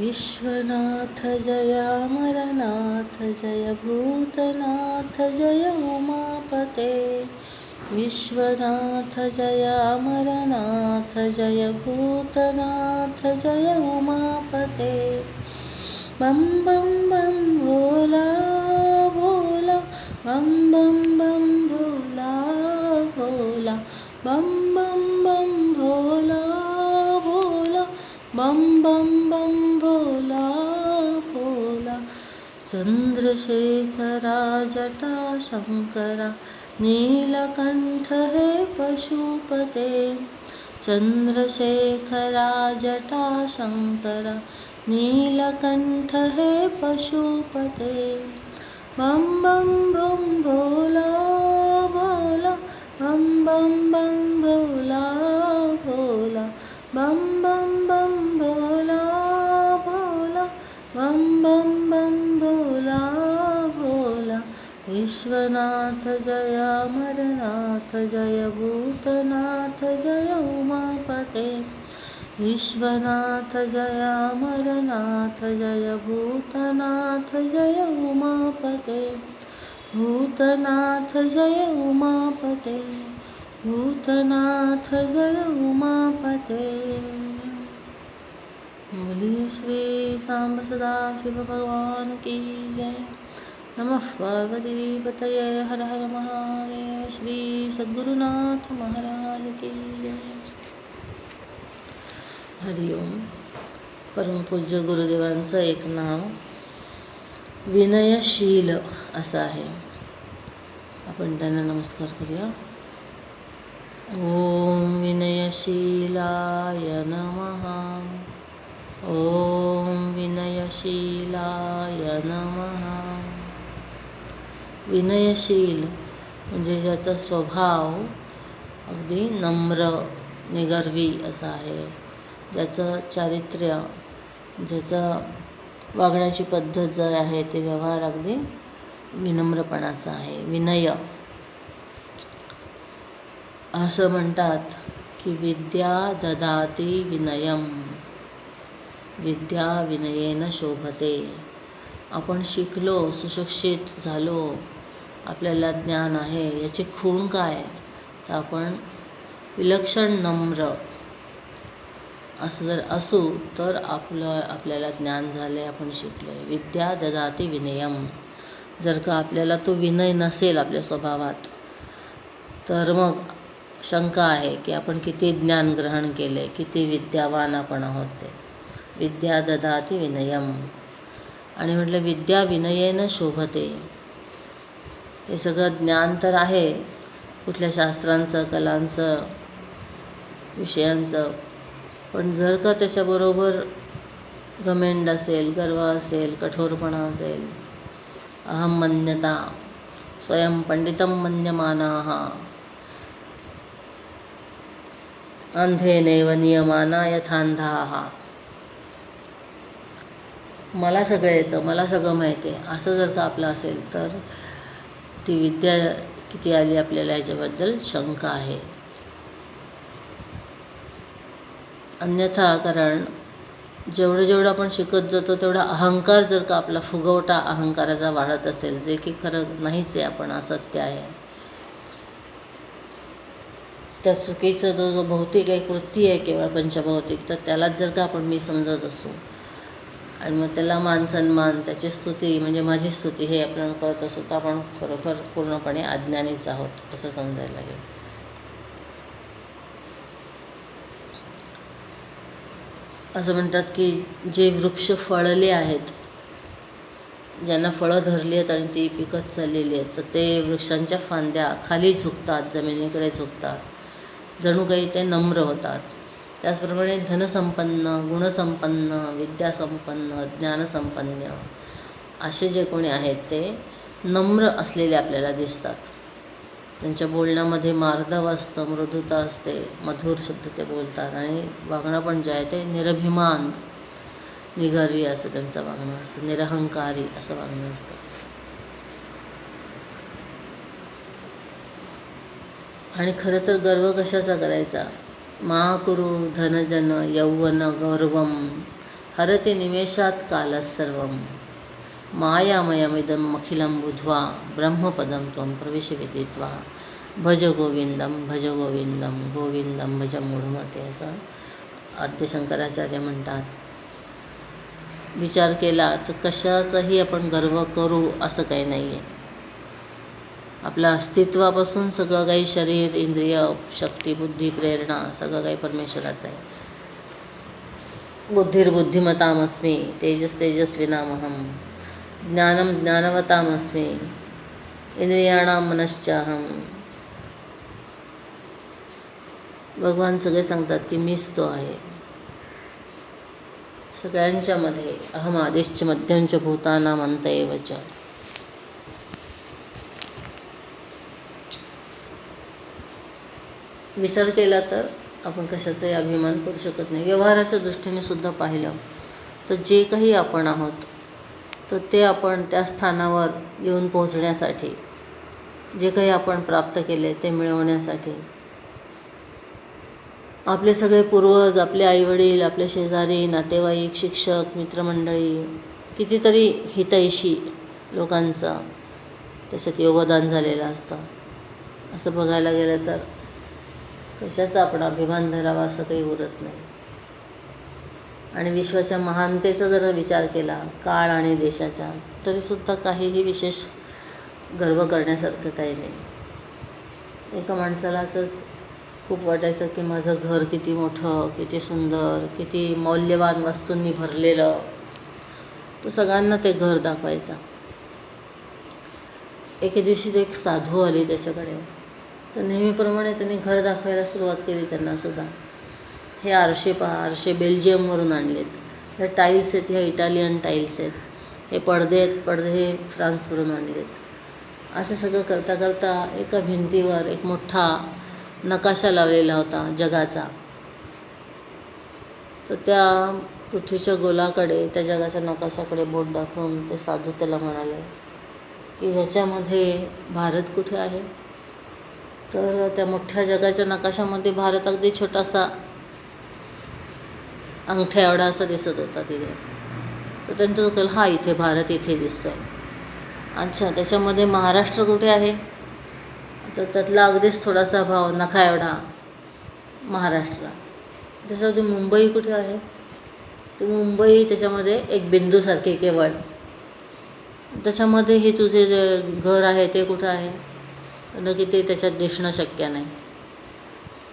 विश्वनाथ जय अमरनाथ जय भूतनाथ जय उमापते विश्वनाथ जय अमरनाथ जय भूतनाथ जय उमापते बम बम बम भोला भोला। बम बम बम भोला भोला। बम चंद्रशेखरा जटा शंकरा नीलकंठ हे पशुपते. चंद्रशेखरा जटा शंकरा नीलकंठ हे पशुपते. बं बं बं भोला भोला बं बं बं भोला भोला बम नाथ जय भूतनाथ जय उमापते। विश्वनाथ जय अमरनाथ जय भूतनाथ जय उमापते। भूतनाथ जय उमापते। भूतनाथ जय उमापते। बोलिए श्री सांब सदा शिव भगवान की जय। नमः पार्वती हर हर महादेव श्री सद्गुरुनाथ महाराज की जय। हरिओम परमपूज्य गुरुदेवांचं एक नाव विनयशील असं आहे. आपण त्यांना नमस्कार करूया. ओम विनयशीलाय नमः। ओम विनयशीलाय नमः। विनयशील म्हणजे ज्याचा स्वभाव अगदी नम्र निगर्वी असा आहे. ज्याचं चारित्र्य ज्याचं वागण्याची पद्धत जर आहे ते व्यवहार अगदी विनम्रपणाचा आहे. विनय. असं म्हणतात की विद्या ददाती विनयम. विद्या विनयेन शोभते. आपण शिकलो सुशिक्षित झालो आपल्याला ज्ञान आहे याची खूण काय तर आपण विलक्षण नम्र असं जर असू तर आपलं आपल्याला ज्ञान झालं आहे आपण शिकलो आहे विद्या ददाती विनयम. जर का आपल्याला तो विनय नसेल आपल्या स्वभावात तर मग शंका आहे की आपण किती ज्ञान ग्रहण केले किती विद्यावान आपण आहोत ते. विद्या ददाती विनयम. आणि म्हटलं विद्या विनयेनं शोभते. हे सगळं ज्ञान तर आहे. कुठल्या शास्त्रांचं कलांचं विषयांचं. पण जर का त्याच्याबरोबर घमेंड असेल गर्व असेल कठोरपणा असेल अहमन्यता स्वयं पंडितम मन्यमाना अंधेनेव नियमाना यथांधा मला सगळं येतं मला सगळं माहिती आहे. असं जर का आपलं असेल तर ती विद्या किती आली आपल्याला याच्याबद्दल शंका आहे. अन्यथा कारण जेवढं जेवढं आपण शिकत जातो तेवढा अहंकार जर का आपला फुगवटा अहंकाराचा वाढत असेल जे की खरं नाहीच आहे आपण असत्य आहे. त्या चुकीचं जो जो भौतिक आहे कृती आहे केवळ पंचभौतिक तर त्यालाच जर का आपण मी समजत असू आणि मग त्याला मान सन्मान त्याची स्तुती म्हणजे माझी स्तुती हे आपल्याला करत असू तर आपण खरोखर पूर्णपणे अज्ञानीच आहोत असं समजायला लागेल. असं म्हणतात की जे वृक्ष फळले आहेत ज्यांना फळं धरली आहेत आणि ती पिकत चाललेली आहेत तर ते वृक्षांच्या फांद्या खाली झुकतात जमिनीकडे झुकतात. जणू काही ते नम्र होतात. त्याचप्रमाणे धनसंपन्न गुणसंपन्न विद्यासंपन्न ज्ञानसंपन्न असे जे कोणी आहेत ते नम्र असलेले आपल्याला दिसतात. त्यांच्या बोलण्यामध्ये मार्दव असतं मृदुता असते मधुर शब्द ते बोलतात आणि वागणं पण जे आहे ते निरभिमान निगर्वी असं त्यांचं वागणं असतं निरहंकारी असं वागणं असतं. आणि खरं तर गर्व कशाचा करायचा? मा कुरु धनजन यौवन गौरवं हरति निमेषात् कालः सर्वं। मायामयमिदम् अखिलं बुद्ध्वा ब्रह्मपदं त्वं प्रविश विदित्वा भज गोविंदम भज गोविंदम गोविंदम भज मूढमते असं आद्यशंकराचार्य म्हणतात। विचार केला तर कशाचाही आपण गर्व करू असं काही नाही आहे आपल्या अस्तित्वापासून सगळं काही शरीर इंद्रिय शक्ती बुद्धी प्रेरणा सगळं काही परमेश्वराचं आहे. बुद्धिर्बुद्धिमतामस्मी तेजस तेजस्विनामहम ज्ञानम ज्ञानवतामस्मी इंद्रियाणां मनश्चाहम भगवान सगळे सांगतात की मीच तो आहे. सगळ्यांच्या मध्ये अहम आदेशच मध्यंच भूतानाम अंत एवच विचार केला तर आपण कशाचाही अभिमान करू शकत नाही. व्यवहाराच्या दृष्टीने सुद्धा पाहिलं तर जे काही आपण आहोत तर ते आपण त्या स्थानावर येऊन पोहोचण्यासाठी जे काही आपण प्राप्त केले ते मिळवण्यासाठी. आपले सगळे पूर्वज आपले आईवडील आपले शेजारी नातेवाईक शिक्षक मित्रमंडळी कितीतरी हितैषी लोकांचं त्याच्यात योगदान झालेलं असतं. असं बघायला गेलं तर कशाचा आपण अभिमान धरावा असं काही उरत नाही. आणि विश्वाच्या महानतेचा जर विचार केला काळ आणि देशाच्या तरीसुद्धा काहीही विशेष गर्व करण्यासारखं काही नाही. एका माणसाला असंच खूप वाटायचं की माझं घर किती मोठं किती सुंदर किती मौल्यवान वस्तूंनी भरलेलं. तो सगळ्यांना ते घर दाखवायचा. एके दिवशी एक साधू आली त्याच्याकडे. तर नेहमीप्रमाणे त्यांनी घर दाखवायला सुरुवात केली त्यांना सुद्धा. हे आरशे पहा आरशे बेल्जियमवरून आणलेत. हे टाईल्स आहेत ह्या इटालियन टाईल्स आहेत. हे पडदे आहेत पडदे हे फ्रान्सवरून आणलेत. असं सगळं करता करता एका भिंतीवर एक मोठा नकाशा लावलेला होता जगाचा. तर त्या पृथ्वीच्या गोलाकडे त्या जगाच्या नकाशाकडे बोट दाखवून ते साधू त्याला म्हणाले की ह्याच्यामध्ये भारत कुठे आहे? तर त्या मोठ्या जगाच्या नकाशामध्ये भारत अगदी छोटासा अंगठ्या एवढा असा दिसत होता तिथे. तर त्यांचं तो कल हा इथे भारत इथे दिसतो आहे अच्छा त्याच्यामध्ये महाराष्ट्र कुठे आहे? तर त्यातला अगदीच थोडासा भाव नखा एवढा महाराष्ट्र. त्याच्यामध्ये मुंबई कुठे आहे? तर मुंबई त्याच्यामध्ये एक बिंदूसारखी केवळ. त्याच्यामध्ये हे तुझे जे घर आहे ते कुठं आहे? तर की ते त्याच्यात दिसणं शक्य नाही.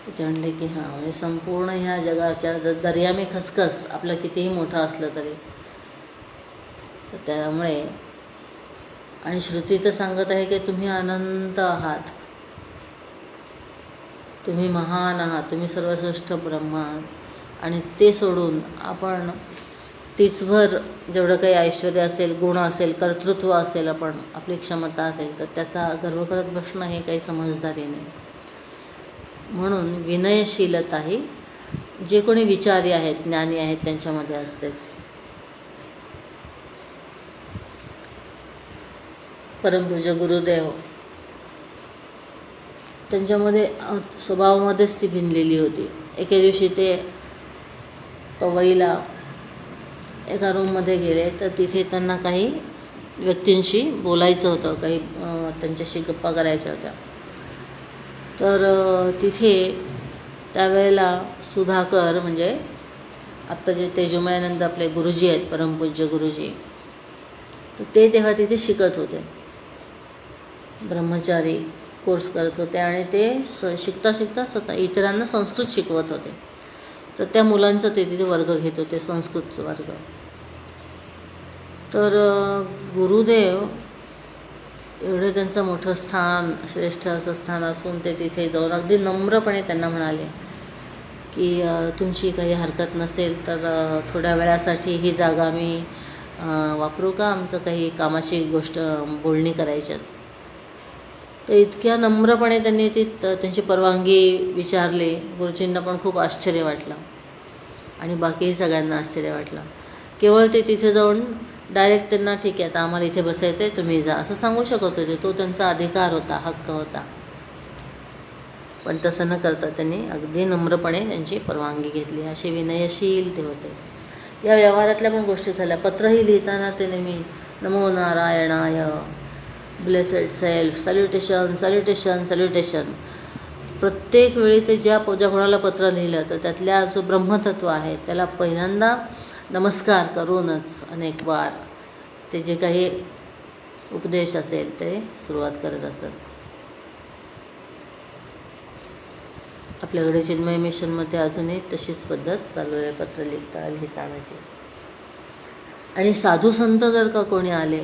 तिथे ते म्हणले की हां म्हणजे संपूर्ण ह्या जगाच्या द दर्यामी खसखस आपलं कितीही मोठं असलं तरी. तर त्यामुळे आणि श्रुती तर सांगत आहे की तुम्ही अनंत आहात. तुम्ही महान आहात तुम्ही सर्वश्रेष्ठ ब्रह्म आहात. आणि ते सोडून आपण तीसभर जेवढं काही ऐश्वर असेल गुण असेल कर्तृत्व असेल आपण आपली क्षमता असेल तर त्याचा गर्व करत बसणं हे काही समजदारी नाही. म्हणून विनयशीलता ही जे कोणी विचारी आहेत ज्ञानी आहेत त्यांच्यामध्ये असतेच. परमपूज्य गुरुदेव त्यांच्यामध्ये स्वभावामध्येच ती भिनलेली होती. एके दिवशी ते पवईला एका रूममध्ये गेले तर तिथे त्यांना काही व्यक्तींशी बोलायचं होतं काही त्यांच्याशी गप्पा करायच्या होत्या. तर तिथे त्यावेळेला सुधाकर म्हणजे आत्ता जे तेजोमयानंद आपले गुरुजी आहेत परमपूज्य गुरुजी तर ते तेव्हा तिथे शिकत होते. ब्रह्मचारी कोर्स करत होते आणि ते स शिकता शिकता स्वतः इतरांना संस्कृत शिकवत होते. तर त्या मुलांचं ते तिथे वर्ग घेत होते संस्कृतचं वर्ग. तर गुरुदेव एवढं त्यांचं मोठं स्थान श्रेष्ठ असं स्थान असून ते तिथे जाऊन अगदी नम्रपणे त्यांना म्हणाले की तुमची काही हरकत नसेल तर थोड्या वेळासाठी ही जागा मी वापरू का? आमचं काही कामाची गोष्ट बोलणी करायच्यात. तर इतक्या नम्रपणे त्यांनी ती त्यांची परवानगी विचारली. गुरुजींना पण खूप आश्चर्य वाटलं. आणि बाकीही सगळ्यांना आश्चर्य वाटलं. केवळ ते तिथे जाऊन डायरेक्ट त्यांना ठीक आहे आता आम्हाला इथे बसायचं आहे तुम्ही जा. असं सांगू शकत होते. तो त्यांचा अधिकार होता हक्क होता. पण तसं न करता त्यांनी अगदी नम्रपणे त्यांची परवानगी घेतली. असे विनयशील ते होते. या व्यवहारातल्या पण गोष्टी झाल्या. पत्रही लिहिताना ते नेहमी नमो नारायणाय ब्लेसेड सेल्फ सॅल्युटेशन सॅल्युटेशन सॅल्युटेशन प्रत्येक वेळी ते ज्या ज्या कोणाला पत्र लिहिलं तर त्यातल्या जो ब्रह्मतत्व आहे त्याला पहिल्यांदा नमस्कार करूनच अनेक वार ते जे काही उपदेश असेल ते सुरुवात करत असत. आपल्याकडे चिन्मय मिशनमध्ये अजूनही तशीच पद्धत चालू आहे पत्र लिहिता लिहितानाची. आणि साधू संत जर का कोणी आले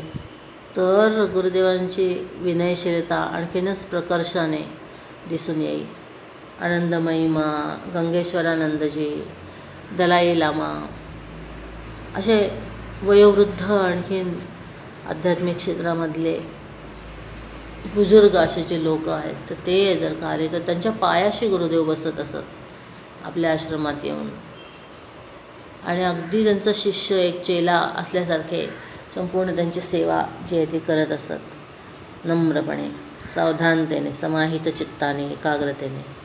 तर गुरुदेवांची विनयशीलता आणखीनच प्रकर्षाने दिसून येईल. आनंदमयी मा गंगेश्वरानंदजी दलाई लामा असे वयोवृद्ध आणखीन आध्यात्मिक क्षेत्रामधले बुजुर्ग असे जे लोक आहेत तर ते जर का आले तर त्यांच्या पायाशी गुरुदेव बसत असत आपल्या आश्रमात येऊन. आणि अगदी त्यांचा शिष्य एक चेला असल्यासारखे संपूर्ण त्यांची सेवा जी आहे ती करत असत. नम्रपणे सावधानतेने समाहित चित्ताने एकाग्रतेने.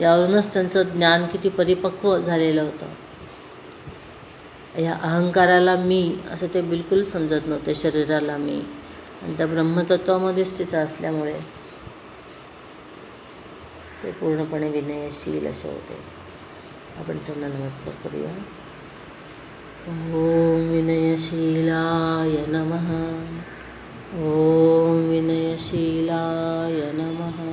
यावरूनच त्यांचं ज्ञान किती परिपक्व झालेलं होतं. ह्या अहंकाराला मी असं ते बिलकुल समजत नव्हते शरीराला मी. आणि त्या ब्रह्मतत्वामध्ये स्थित असल्यामुळे ते पूर्णपणे विनयशील असे होते. आपण त्यांना नमस्कार करूया. ॐ विनयशीलाय नमः। ॐ विनयशीलाय नमः।